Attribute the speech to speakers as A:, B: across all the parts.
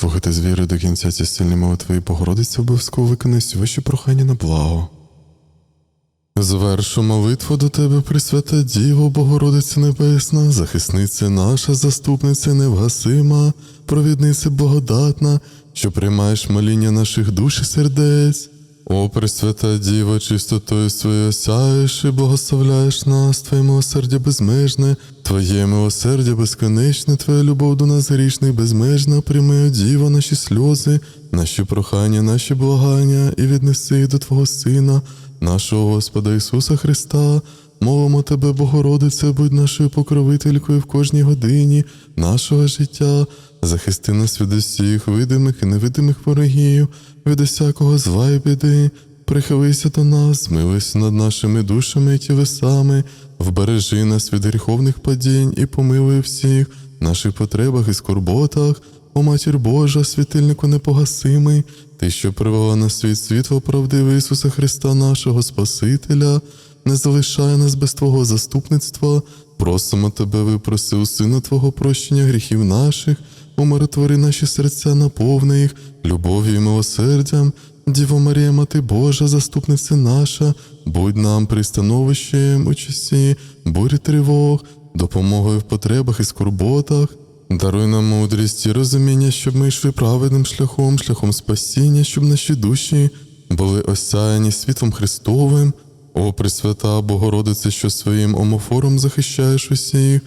A: Слухайте з вірою до кінця ці сильні молитви і Богородиця обов'язково виконає всі прохання на благо. Звершу молитву до тебе, Пресвята Діво, Богородиця Небесна, захисниця наша, заступниця невгасима, провідниця благодатна, що приймаєш моління наших душ і сердець. О, Пресвята Діво, чистотою своєю осяєш і благословляєш нас, Твоє милосердя безмежне, Твоє милосердя безконечне, Твоя любов до нас грішних безмежна, прийми, о Діво, наші сльози, наші прохання, наші благання, і віднеси їх до Твого Сина, нашого Господа Ісуса Христа. Молимо Тебе, Богородице, будь нашою покровителькою в кожній годині нашого життя, захисти нас від усіх видимих і невидимих ворогів, від усякого зла і біди. Прихилися до нас, змилися над нашими душами і тілесами, вбережи нас від гріховних падінь і помилуй всіх. Наших потребах і скорботах. О матір Божа, світильнику непогасимий, ти, що привела на світ світло правдиве Ісуса Христа, нашого Спасителя, не залишай нас без Твого заступництва, просимо Тебе, випроси у Сина Твого прощення гріхів наших, умиротвори наші серця, наповни їх любов'ю і милосердям. Діво Марія, Мати Божа, заступниця наша, будь нам пристановищем у часі, бурі тривог, допомогою в потребах і скорботах. Даруй нам мудрість і розуміння, щоб ми йшли праведним шляхом, шляхом спасіння, щоб наші душі були осяяні світлом Христовим. О, Пресвята Богородице, що своїм омофором захищаєш усіх,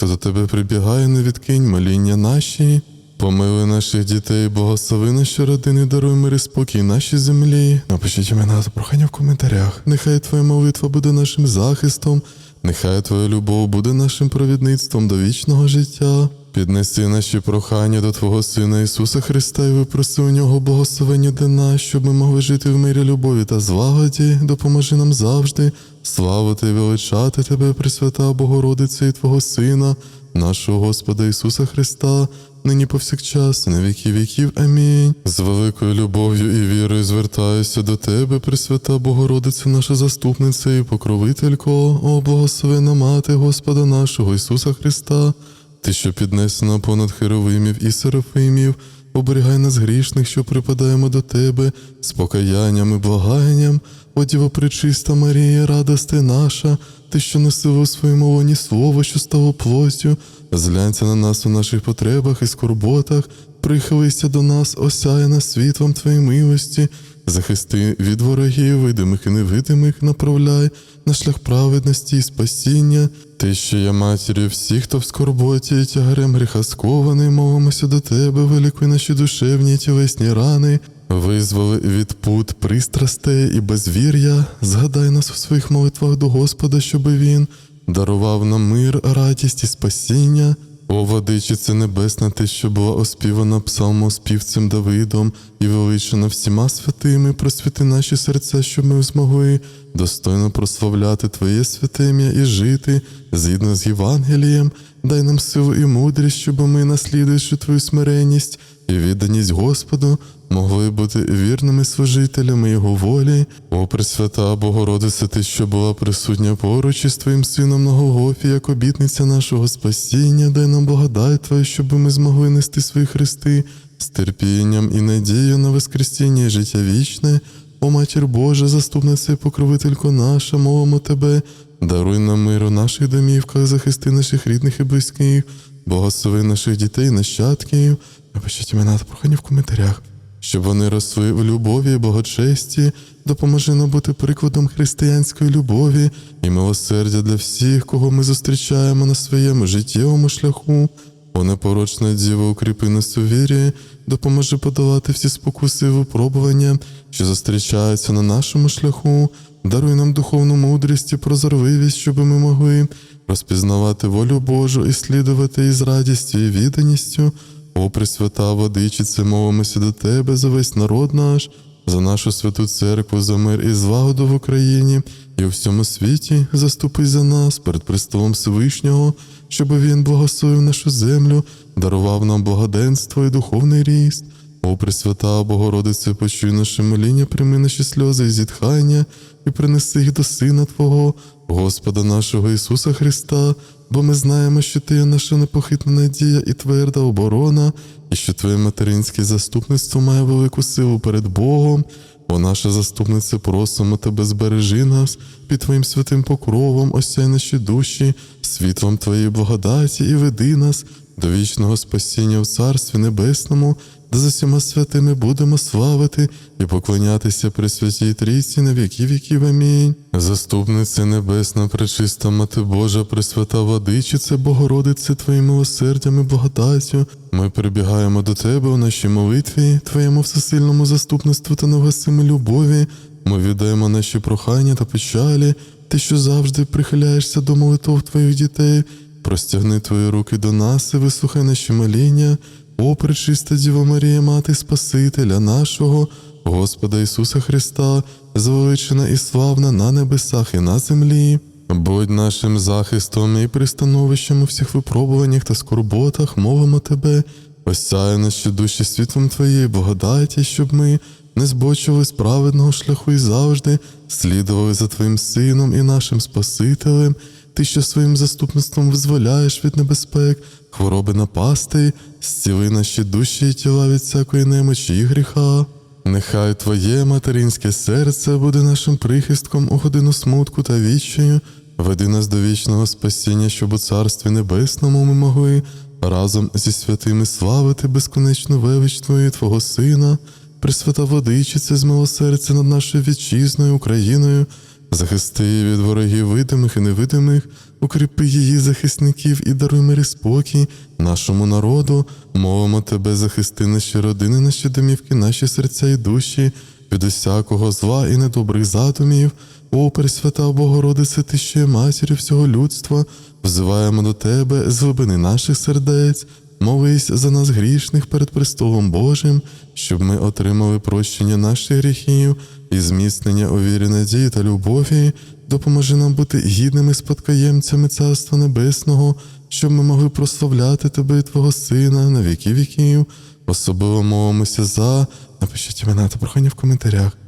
A: хто до тебе прибігає, не відкинь моління наші. Помили наших дітей, благослови наші родини, даруй мир і спокій нашій землі. Напишіть імена та прохання в коментарях. Нехай Твоя молитва буде нашим захистом, нехай Твоя любов буде нашим провідництвом до вічного життя. Піднеси наші прохання до Твого Сина Ісуса Христа і випроси у нього благословення для нас, щоб ми могли жити в мирі любові та злагоді. Допоможи нам завжди славити і величати Тебе, Пресвята Богородице і Твого Сина, нашого Господа Ісуса Христа, нині повсякчас, на віки віків. Амінь. З великою любов'ю і вірою звертаюся до Тебе, Пресвята Богородице, наша заступниця і покровителько, о благословена мати Господа нашого Ісуса Христа. Ти, що піднесена понад херовимів і серафимів, оберігай нас грішних, що припадаємо до тебе, з покаянням і благаянням, о Діво пречиста Марія, радости наша, ти, що носила у своєму лоні слово, що стало плоттю, зглянься на нас у наших потребах і скорботах, прихилися до нас, осяє нас світлом Твоєї милості, захисти від ворогів, видимих і невидимих, направляй на шлях праведності і спасіння. Ти, що є матір'ю всіх, хто в скорботі тягарем гріха скований, молимося до тебе, великої наші душевні тілесні рани, визволи від пут пристрастей і безвір'я, згадай нас у своїх молитвах до Господа, щоби Він дарував нам мир, радість і спасіння. О, владичице небесна, ти, що була оспівана псалмоспівцем Давидом і величена всіма святими, просвіти наші серця, щоб ми змогли достойно прославляти Твоє святе ім'я і жити згідно з Євангелієм. Дай нам силу і мудрість, щоб ми, наслідуючи Твою смиренність і відданість Господу, могли бути вірними служителями Його волі. О, Пресвята Богородице, ти, що була присутня поруч із Твоїм Сином на Голгофі, як обітниця нашого спасіння, дай нам благодать Твою, щоб ми змогли нести свої хрести з терпінням і надією на Воскресіння і життя вічне. О, Матір Божа, заступниця і покровителько наша, мовимо Тебе, даруй нам мир у наших домівках, захисти наших рідних і близьких, благослови наших дітей, нащадків. Напишіть імена та прохання в коментарях, щоб вони росли в любові і благочесті, допоможи нам бути прикладом християнської любові і милосердя для всіх, кого ми зустрічаємо на своєму життєвому шляху. О непорочна Діво, укріпи нас у вірі, допоможи подолати всі спокуси і випробування, що зустрічаються на нашому шляху, даруй нам духовну мудрість і прозорливість, щоб ми могли розпізнавати волю Божу і слідувати із радістю і відданістю. О, Пресвята Водичице, молимося до Тебе за весь народ наш, за нашу святу церкву, за мир і злагоду в Україні і у всьому світі заступи за нас перед престолом Всевишнього, щоб Він благословив нашу землю, дарував нам благоденство і духовний ріст. О, Пресвята Богородице, почуй наше моління, прийми наші сльози і зітхання, і принеси їх до Сина Твого, Господа нашого Ісуса Христа, бо ми знаємо, що ти є наша непохитна надія і тверда оборона, і що твоє материнське заступництво має велику силу перед Богом. О, наша заступниця, просимо тебе, збережи нас під Твоїм святим покровом, осяй наші душі, світлом Твоєї благодаті і веди нас до вічного спасіння в Царстві Небесному, де з усіма святими будемо славити і поклонятися при святій Трійці на віки віків. Амінь. Заступниця Небесна, пречиста Мати Божа, Пресвята Владичице, Богородице, Твоїм милосердям і благодаттю. Ми прибігаємо до Тебе у нашій молитві, Твоєму всесильному заступництву та невгасимій любові. Ми віддаємо наші прохання та печалі, Ти, що завжди прихиляєшся до молитв Твоїх дітей. Простягни Твої руки до нас і вислухай наші моління. О, пречиста Діва Марія, Мати Спасителя нашого, Господа Ісуса Христа, звеличена і славна на небесах і на землі. Будь нашим захистом і пристановищем у всіх випробуваннях та скорботах, мовимо Тебе, осяй наші душі світлом Твоєї благодаті, щоб ми не збочили з праведного шляху і завжди слідували за Твоїм Сином і нашим Спасителем. Ти, що своїм заступництвом визволяєш від небезпек, хвороби напасти, зціли наші душі і тіла від всякої немочі і гріха. Нехай Твоє материнське серце буде нашим прихистком у годину смутку та відчаю, веди нас до вічного спасіння, щоб у Царстві Небесному ми могли разом зі святими славити безконечну велич Твого Сина, Пресвята Водичиця з милосердя над нашою вітчизною Україною, захисти від ворогів видимих і невидимих, укріпи її захисників і даруй мир і спокій нашому народу, мовимо тебе, захисти наші родини, наші домівки, наші серця і душі від усякого зла і недобрих задумів. О, Пресвята Богородице, ти ще є матір'ю всього людства, взиваємо до тебе з глибини наших сердець. Молись за нас грішних перед престолом Божим, щоб ми отримали прощення наших гріхів і зміцнення у вірі надії та любові, допоможи нам бути гідними спадкоємцями Царства Небесного, щоб ми могли прославляти Тебе і Твого Сина на віки віків. Особливо молимося за напишіть імена та прохання в коментарях,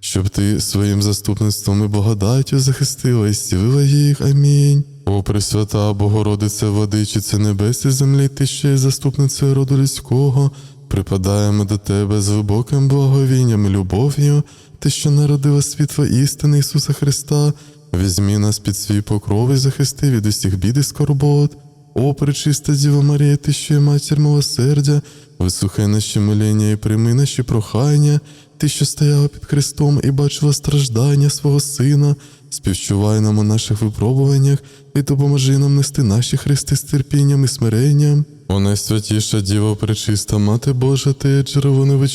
A: щоб ти своїм заступництвом і благодаттю захистила і зцілила їх. Амінь. О, Пресвята Богородице, Владичице небес і землі, ти ще є заступницею роду людського, припадаємо до тебе з глибоким благовінням і любов'ю, ти, що народила світло істини Ісуса Христа, візьмі нас під свій покров і захисти від усіх бід і скорбот. О, пречиста Діва Марія, ти що є матір милосердя, вислухай наші моління і прийми наші прохання, ти, що стояла під Христом і бачила страждання свого Сина, співчувай нам у наших випробуваннях і допоможи нам нести наші хрести з терпінням і смиренням. О найсвятіша Діва пречиста, Мати Божа, ти є джерело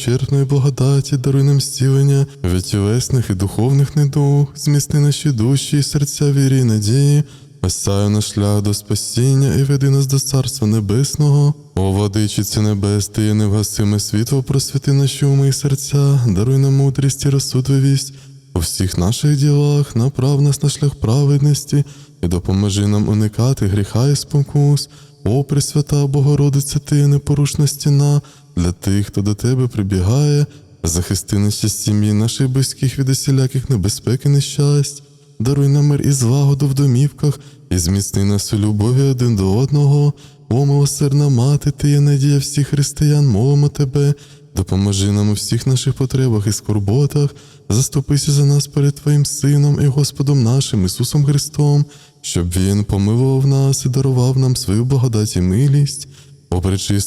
A: благодаті, даруй нам зцілення від тілесних і духовних недуг, змісни наші душі і серця вірі і надії, осяй наш шлях до спасіння і веди нас до Царства Небесного. О, владичиці небес, ти є невгасиме світло, просвіти наші уми і серця, даруй нам мудрість і розсудливість у всіх наших ділах, направ нас на шлях праведності і допоможи нам уникати гріха і спокус. О, Пресвята Богородиця, ти непорушна стіна. Для тих, хто до тебе прибігає, захисти наші сім'ї, наших близьких від усіляких небезпек і нещасть, даруй нам мир і злагоду в домівках, і зміцни нас у любові один до одного. О, милосердна мати, ти є надія всіх християн, мовимо тебе, допоможи нам у всіх наших потребах і скорботах, заступися за нас перед Твоїм Сином і Господом нашим Ісусом Христом, щоб Він помилував нас і дарував нам свою благодать і милість. О,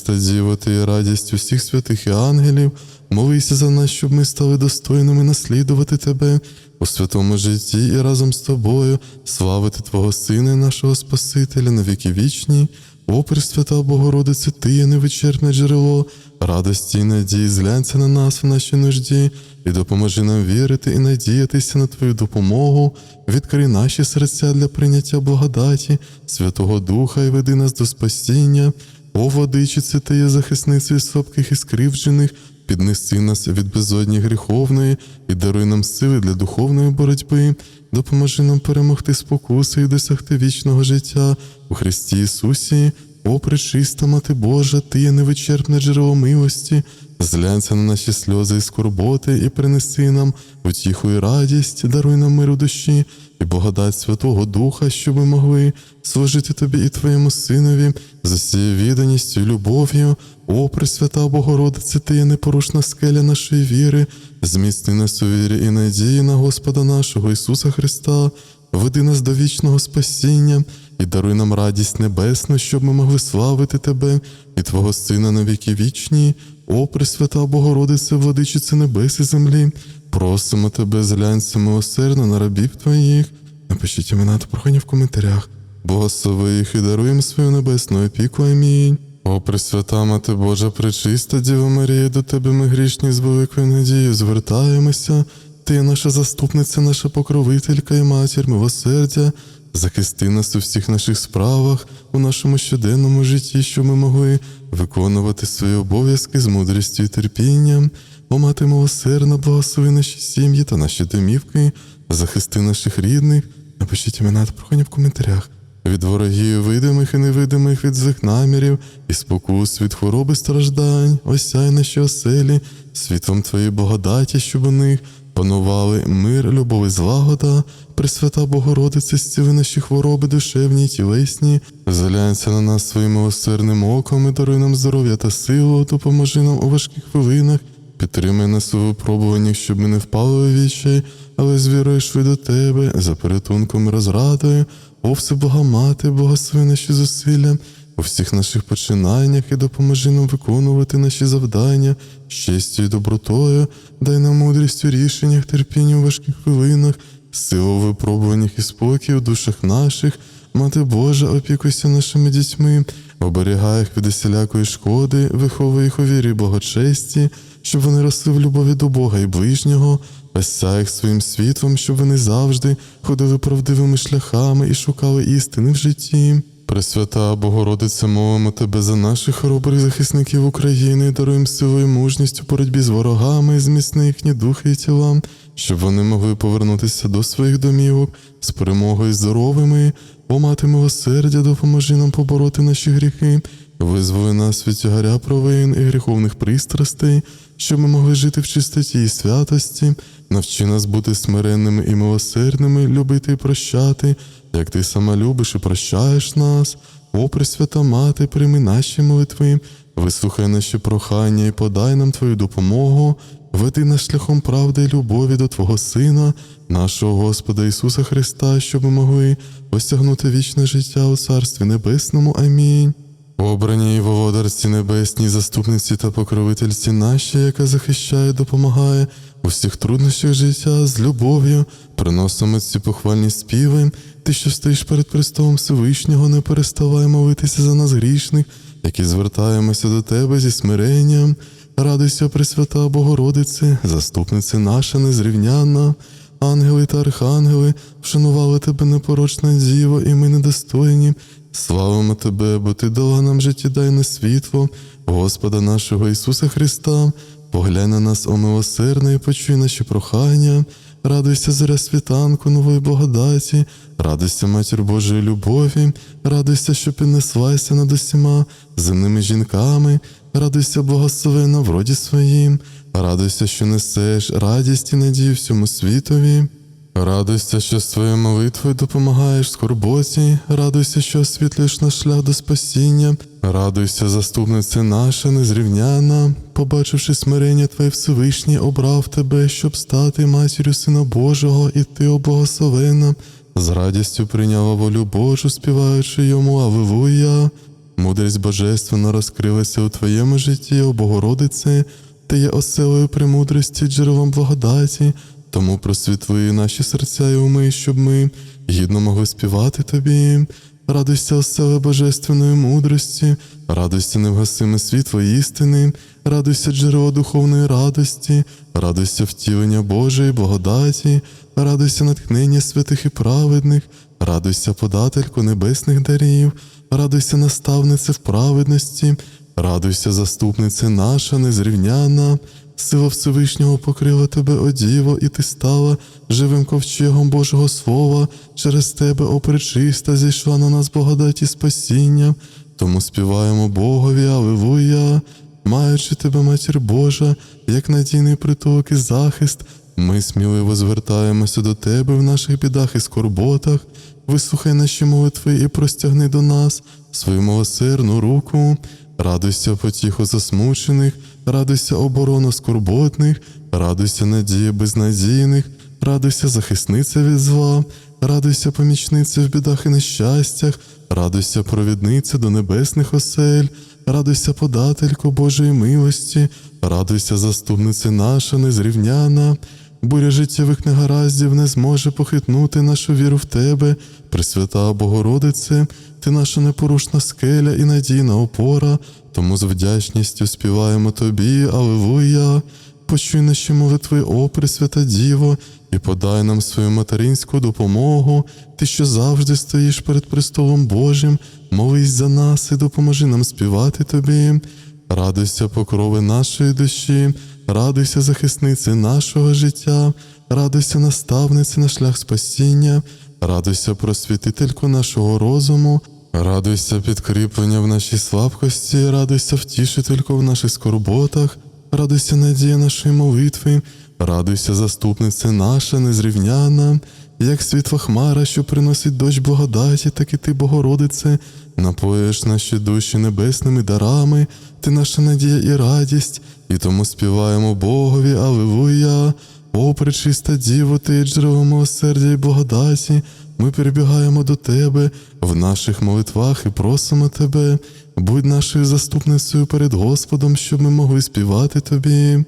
A: Діво, ти радість усіх святих і ангелів, молися за нас, щоб ми стали достойними наслідувати Тебе у святому житті і разом з тобою славити Твого Сина, нашого Спасителя на віки вічні. О, Пресвята Богородице, Ти є невичерпне джерело, радості і надії, зглянься на нас в нашій нужді і допоможи нам вірити і надіятися на Твою допомогу, відкрий наші серця для прийняття благодаті, Святого Духа і веди нас до спасіння. О, владичице, ти є захисницею слабких і скривджених, піднеси нас від безодні гріховної і даруй нам сили для духовної боротьби, допоможи нам перемогти спокуси і досягти вічного життя. У Христі Ісусі. О, пречиста Мати Божа, ти є невичерпне джерело милості, зглянься на наші сльози і скорботи і принеси нам утіху і радість, даруй нам миру душі, і благодать Святого Духа, щоб ми могли служити тобі і Твоєму Синові з усією відданістю і любов'ю. О, Пресвята Богородице, ти є непорушна скеля нашої віри, зміцни нас у вірі і надії на Господа нашого Ісуса Христа, веди нас до вічного спасіння і даруй нам радість небесну, щоб ми могли славити Тебе і Твого Сина на віки вічні. О, Пресвята Богородице, владичице небес і землі, просимо Тебе, зглянься милосердно на рабів Твоїх. Напишіть імена та прохання в коментарях. Благослови їх і даруй їм свою небесну опіку. Амінь. О, Пресвята Мати Божа, пречиста Діва Марія, до Тебе ми грішні з великою надією звертаємося. Ти наша заступниця, наша покровителька і матір милосердя. Захисти нас у всіх наших справах, у нашому щоденному житті, щоб ми могли виконувати свої обов'язки з мудрістю і терпінням. О, мати милосердна, благослови наші сім'ї та наші домівки, захисти наших рідних. Напишіть імена та прохання в коментарях. Від ворогів видимих і невидимих, від злих намірів, і спокус від хвороби страждань, осяй наші оселі, світлом Твоєї благодаті, щоб у них панували мир, любов і злагода, Пресвята Богородице, зціли наші хвороби душевні й тілесні, зглянься на нас своїм милосердним оком і даруй нам здоров'я та силу, допоможи нам у важких хвилинах, підтримай нас у випробуваннях, щоб ми не впали у вічай, але з вірою йшли до Тебе, за порятунком і розрадою, о Мати, благослови наші зусилля, у всіх наших починаннях і допоможи нам виконувати наші завдання з честю і добротою, дай нам мудрість у рішеннях, терпіння у важких хвилинах, силу у випробуваннях і спокій у душах наших. Мати Божа, опікуйся нашими дітьми, оберігай їх від усілякої шкоди, виховуй їх у вірі й благочесті, щоб вони росли в любові до Бога і ближнього, осяй їх своїм світлом, щоб вони завжди ходили правдивими шляхами і шукали істини в житті. Пресвята Богородице, мовимо Тебе за наших хоробрих захисників України, даруємо силу і мужність у боротьбі з ворогами, зміцни їхні духи і тіла, щоб вони могли повернутися до своїх домівок з перемогою здоровими. О, мати милосердя, допоможи нам побороти наші гріхи, визволи нас від тягаря провин і гріховних пристрастей, щоб ми могли жити в чистоті і святості, навчи нас бути смиренними і милосердними, любити і прощати, як ти сама любиш і прощаєш нас. О, Пресвята Мати, прийми наші молитви, вислухай наші прохання і подай нам Твою допомогу, веди нас шляхом правди і любові до Твого Сина, нашого Господа Ісуса Христа, щоб ми могли осягнути вічне життя у Царстві Небесному. Амінь. Обрані і володарці небесні, заступниці та покровительці наші, яка захищає, допомагає у всіх труднощах життя з любов'ю, приносимо ці похвальні співи. Ти, що стоїш перед престолом Всевишнього, не переставай молитися за нас грішних, які звертаємося до тебе зі смиренням. Радуйся, Пресвята Богородице, заступниця наша незрівнянна. Ангели та архангели вшанували тебе непорочна діво, і ми недостойні. Славимо тебе, бо ти дала нам життєдайне світло, Господа нашого Ісуса Христа, поглянь на нас, о милосердне, і почуй наші прохання. Радуйся, зоря світанку, нової благодаті, радуйся, матір Божої любові, радуйся, що піднеслася над усіма земними жінками, радуйся, благословена в роді своїм, радуйся, що несеш радість і надію всьому світові. Радуйся, що своєю молитвою допомагаєш скорботі, радуйся, що освітлюєш наш шлях до спасіння, радуйся, заступниця наша незрівняна, побачивши смирення Твоє Всевишнє, обрав тебе, щоб стати матір'ю Сина Божого, і ти облагословена, з радістю прийняла волю Божу, співаючи йому Авилуя. Мудрість божественна розкрилася у твоєму житті, о Богородице, ти є оселою премудрості, джерелом благодаті. Тому просвітли наші серця і уми, щоб ми гідно могли співати тобі. Радуйся, оселе божественної мудрості, радуйся невгасиме світло істини, радуйся джерело духовної радості, радуйся втілення Божої благодаті, радуйся натхнення святих і праведних, радуйся подательку небесних дарів, радуйся наставнице в праведності, радуйся, заступнице наша незрівняна. Сила Всевишнього покрила тебе, о Діво, і ти стала живим ковчегом Божого Слова, через тебе, о пречиста, зійшла на нас благодаті спасіння. Тому співаємо Богові, Аллилуйя, маючи тебе, матір Божа, як надійний притулок і захист, Ми сміливо звертаємося до Тебе в наших бідах і скорботах. Вислухай наші молитви і простягни до нас свою милосердну руку. Радуйся потіху засмучених, радуйся оборону скорботних, радуйся надії безнадійних, радуйся захисниця від зла, радуйся помічниця в бідах і нещастях, радуйся провідниця до небесних осель, радуйся подателько Божої милості, радуйся заступниця наша незрівняна. Буря життєвих негараздів не зможе похитнути нашу віру в Тебе, Пресвята Богородице, Ти наша непорушна скеля і надійна опора, тому з вдячністю співаємо Тобі, Аллилуйя. Почуй наші молитви, о Пресвята Діво, і подай нам свою материнську допомогу, Ти, що завжди стоїш перед престолом Божим, молись за нас і допоможи нам співати Тобі. Радуйся, покрови нашої душі, радуйся, захисниці нашого життя, радуйся, наставниці на шлях спасіння, радуйся, просвітительку нашого розуму, радуйся, підкріплення в нашій слабкості, радуйся, втішительку в наших скорботах, радуйся, надія нашої молитви, радуйся, заступниця наша незрівняна, як світла хмара, що приносить дощ благодаті, так і ти, Богородице, напоїш наші душі небесними дарами, ти наша надія і радість, і тому співаємо Богові, Аллилуйя. О, пречиста Діво, ти джерело милосердя і благодаті, ми прибігаємо до Тебе в наших молитвах і просимо Тебе, будь нашою заступницею перед Господом, щоб ми могли співати Тобі.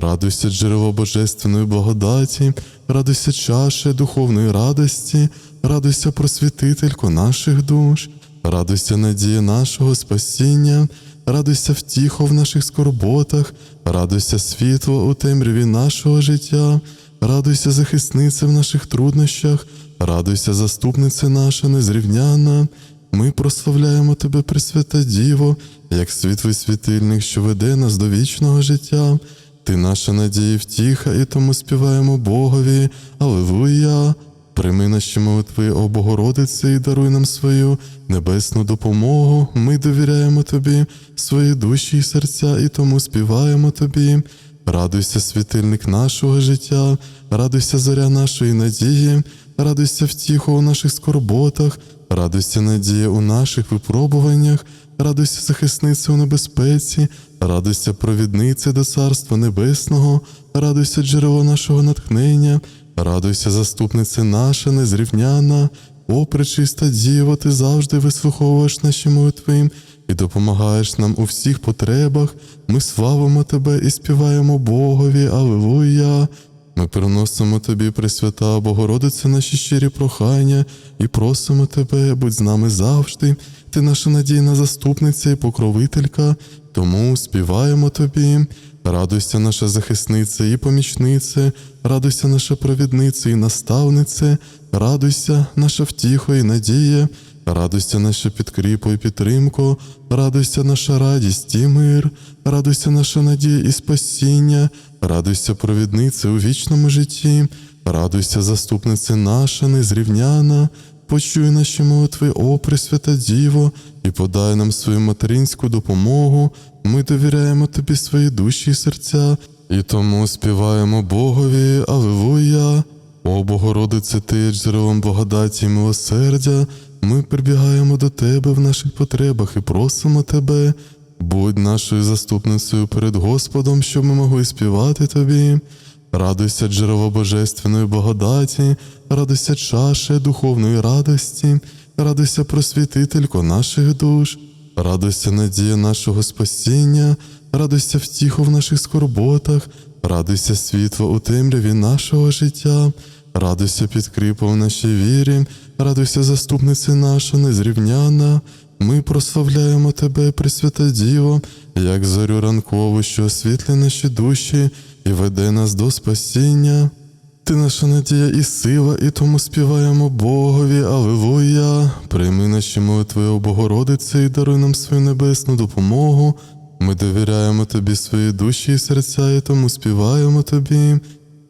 A: Радуйся, джерело божественної благодаті, радуйся чаше духовної радості, радуйся просвітителько наших душ, радуйся надія нашого спасіння, радуйся втіхо в наших скорботах, радуйся світло у темряві нашого життя, радуйся захисниця в наших труднощах, радуйся заступниця наша незрівняна. Ми прославляємо Тебе, Пресвята Діво, як світлий світильник, що веде нас до вічного життя. Ти наша надія втіха, і тому співаємо Богові, Аллилуйя. Прийми наші молитви, о Богородице, і даруй нам свою небесну допомогу. Ми довіряємо Тобі, свої душі і серця, і тому співаємо Тобі. Радуйся, світильник нашого життя, радуйся зоря нашої надії, радуйся втіху у наших скорботах, радуйся надія у наших випробуваннях, радуйся захисниця у небезпеці, радуйся провідниця до Царства Небесного, радуйся джерело нашого натхнення, радуйся, заступниця наша незрівняна, о, пречиста Діво, ти завжди вислуховуєш наші молитви і допомагаєш нам у всіх потребах. Ми славимо Тебе і співаємо Богові, Аллилуйя. Ми приносимо Тобі, Пресвята Богородице, наші щирі прохання і просимо Тебе, будь з нами завжди. Ти наша надійна заступниця і покровителька, тому співаємо Тобі. Радуйся, наша захисниця і помічниця, радуйся, наша провідниця і наставниця, радуйся, наша втіха і надія, радуйся, наша підкріпо і підтримко, радуйся, наша радість і мир, радуйся, наша надія і спасіння, радуйся, провідниця у вічному житті, радуйся, заступниця наша незрівняна. Почуй наші молитви, о Пресвята Діво, і подай нам свою материнську допомогу. Ми довіряємо тобі свої душі і серця, і тому співаємо Богові, Аллилуйя. О Богородице, ти джерелом благодаті і милосердя. Ми прибігаємо до тебе в наших потребах і просимо тебе. Будь нашою заступницею перед Господом, щоб ми могли співати тобі. Радуйся, джерело божественної благодаті, радуйся чаше духовної радості, радуйся просвітителько наших душ, радуйся надія нашого спасіння, радуйся втіху в наших скорботах, радуйся світло у темряві нашого життя, радуйся підкріпо в нашій вірі, радуйся заступниця наша незрівняна. Ми прославляємо Тебе, Пресвята Діво, як зорю ранкову, що освітлює наші душі і веде нас до спасіння. Ти наша надія і сила, і тому співаємо Богові, Аллилуйя. Прийми наші молитви, о Богородице, і даруй нам свою небесну допомогу. Ми довіряємо Тобі свої душі і серця, і тому співаємо Тобі.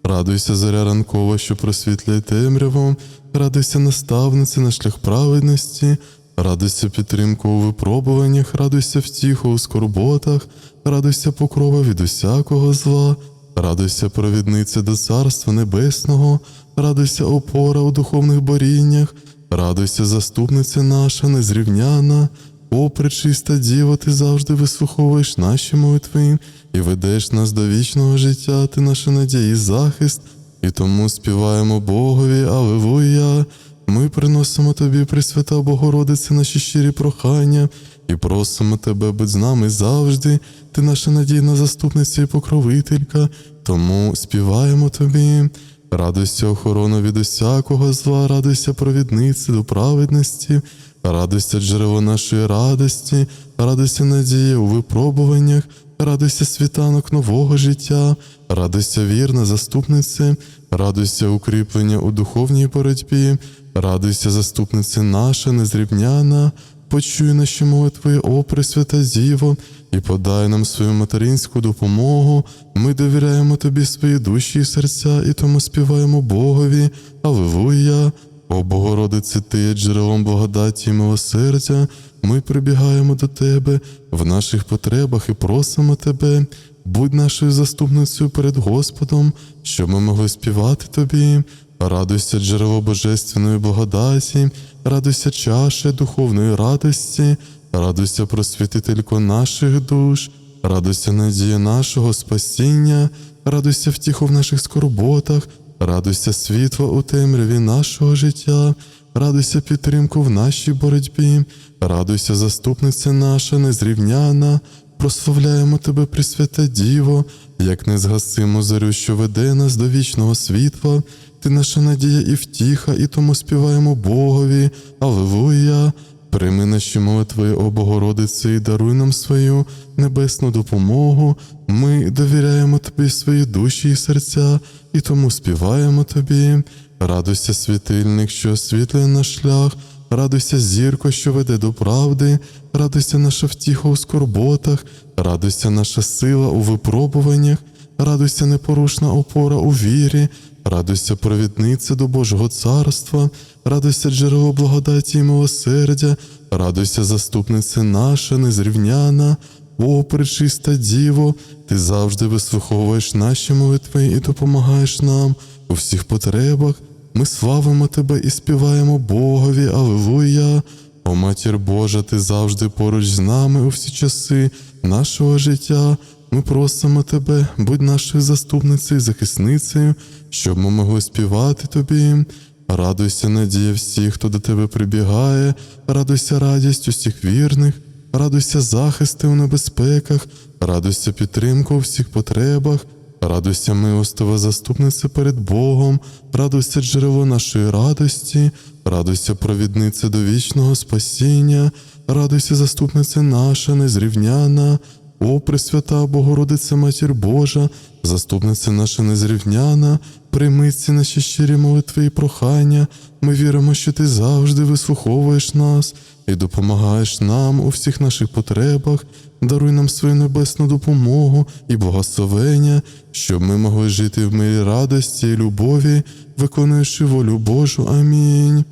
A: Радуйся, заря ранкова, що просвітлює темрявом, радуйся, наставниці на шлях праведності, радуйся підтримку у випробуваннях, радуйся втіху у скорботах, радуйся покрова від усякого зла, радуйся, провідниця до Царства Небесного, радуйся, опора у духовних боріннях, радуйся, заступниця наша незрівняна. О, пречиста Діво, ти завжди вислуховуєш наші молитви і ведеш нас до вічного життя, ти наша надія і захист, і тому співаємо Богові, Аллилуйя. Ми приносимо тобі, Пресвята Богородице, наші щирі прохання і просимо тебе, будь з нами завжди. Ти наша надійна заступниця і покровителька, тому співаємо тобі. Радуйся, охорона від усякого зла, радуйся, провідниці до праведності, радуйся, джерело нашої радості, радуйся, надія у випробуваннях, радуйся, світанок нового життя, радуйся, вірна заступнице, радуйся, укріплення у духовній боротьбі, радуйся, заступнице наша незрівняна, почуй наші молитви, о Пресвята Діво, і подай нам свою материнську допомогу. Ми довіряємо тобі свої душі і серця, і тому співаємо Богові. Аллилуйя! О Богородице, ти є джерелом благодаті і милосердя. Ми прибігаємо до тебе в наших потребах і просимо тебе. Будь нашою заступницею перед Господом, щоб ми могли співати тобі. Радуйся, джерело божественної благодаті, радуйся, чаше духовної радості, радуйся, просвітителько наших душ, радуйся, надія нашого спасіння, радуйся втіху в наших скорботах, радуйся світло у темряві нашого життя, радуйся підтримку в нашій боротьбі, радуйся, заступниця наша незрівняна, прославляємо тебе, Пресвята Діво, як незгасиму зарю, що веде нас до вічного світла. Ти наша надія і втіха, і тому співаємо Богові. Аллилуйя! Прийми наші молитви, о Богородице, і даруй нам свою небесну допомогу. Ми довіряємо тобі свої душі і серця, і тому співаємо тобі. Радуйся, світильник, що освітлює наш шлях, радуйся, зірко, що веде до правди, радуйся наша втіха у скорботах, радуйся наша сила у випробуваннях, радуйся непорушна опора у вірі, радуйся провідниця до Божого царства, радуйся джерело благодаті і милосердя, радуйся, заступниця наша, незрівняна. О, пречиста Діво, ти завжди вислуховуєш наші молитви і допомагаєш нам у всіх потребах. Ми славимо тебе і співаємо Богові, Аллилуйя. О матір Божа, ти завжди поруч з нами у всі часи нашого життя. Ми просимо тебе, будь нашою заступницею захисницею, щоб ми могли співати тобі. Радуйся, надія всіх, хто до тебе прибігає, радуйся радість усіх вірних, радуйся захисти у небезпеках, радуйся підтримку у всіх потребах, радуйся милостива заступниця перед Богом, радуйся джерело нашої радості, радуйся провідниця до вічного спасіння, радуйся заступниця наша незрівняна. О, Пресвята Богородиця Матір Божа, заступниця наша незрівняна, прийми наші щирі молитви і прохання. Ми віримо, що ти завжди вислуховуєш нас і допомагаєш нам у всіх наших потребах. Даруй нам свою небесну допомогу і благословення, щоб ми могли жити в мирі радості і любові, виконуючи волю Божу. Амінь.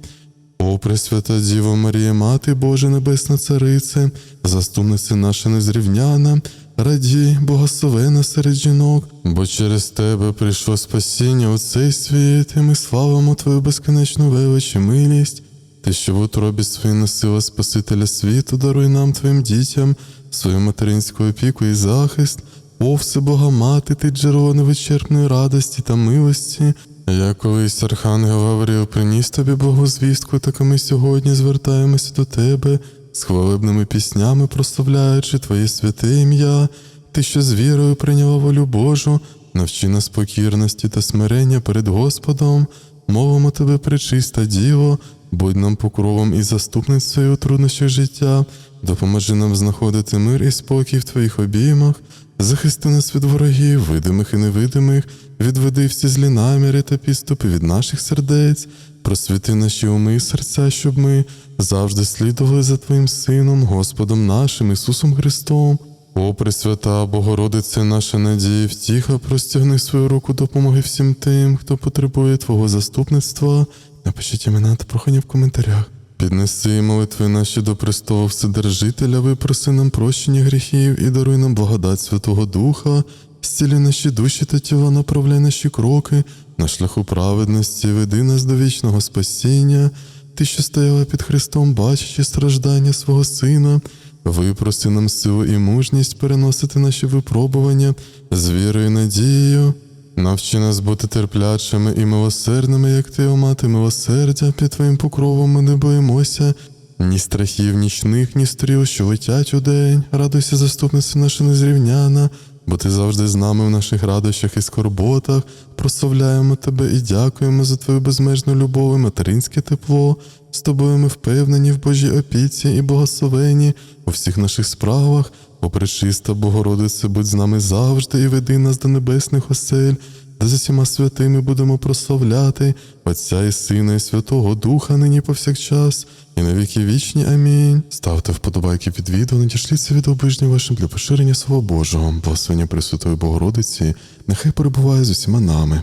A: О, Пресвята Діво Марія, Мати Божа Небесна Царице, заступниця наша незрівняна, радій, благословена серед жінок, бо через тебе прийшло спасіння у цей світ, і ми славимо Твою безконечну велич і милість. Ти, що в утробі своїй носила Спасителя світу, даруй нам, Твоїм дітям, свою материнську опіку і захист. О, Всебога Мати, ти джерело невичерпної радості та милості. Я колись Архангел Гавріл приніс тобі благозвістку, так і ми сьогодні звертаємося до тебе з хвалебними піснями, прославляючи Твоє святе ім'я, ти, що з вірою прийняла волю Божу, навчи нас покірності та смирення перед Господом, мовимо тебе, пречиста Діво, будь нам покровом і заступницею у труднощах життя, допоможи нам знаходити мир і спокій в Твоїх обіймах. Захисти нас від ворогів, видимих і невидимих, відведи всі злі наміри та підступи від наших сердець, просвіти наші уми і серця, щоб ми завжди слідували за Твоїм Сином, Господом нашим Ісусом Христом. О, Пресвята, Богородице, наша надія, втіха, простягни свою руку допомоги всім тим, хто потребує Твого заступництва. Напишіть імена та прохання в коментарях. Піднеси молитви наші до престолу Вседержителя, випроси нам прощення гріхів і даруй нам благодать Святого Духа, зцілі наші душі та тіла, направляй наші кроки, на шляху праведності, веди нас до вічного спасіння. Ти, що стояла під Христом, бачачи страждання свого Сина, випроси нам силу і мужність переносити наші випробування з вірою і надією. Навчи нас бути терплячими і милосердними, як ти, о мати милосердя, під твоїм покровом ми не боїмося. Ні страхів нічних, ні стріл, що летять у день. Радуйся, заступниця наша незрівняна, бо ти завжди з нами в наших радощах і скорботах. Прославляємо тебе і дякуємо за твою безмежну любов і материнське тепло. З тобою ми впевнені в Божій опіці і благословенні у всіх наших справах. О пречиста Богородице, будь з нами завжди і веди нас до небесних осель, де з усіма святими будемо прославляти Отця і Сина, і Святого Духа нині повсякчас, і на віки вічні. Амінь. Ставте вподобайки під відео, надішліться від обижніх вашим для поширення Слова Божого, благословення Пресвятої Богородиці, нехай перебуває з усіма нами.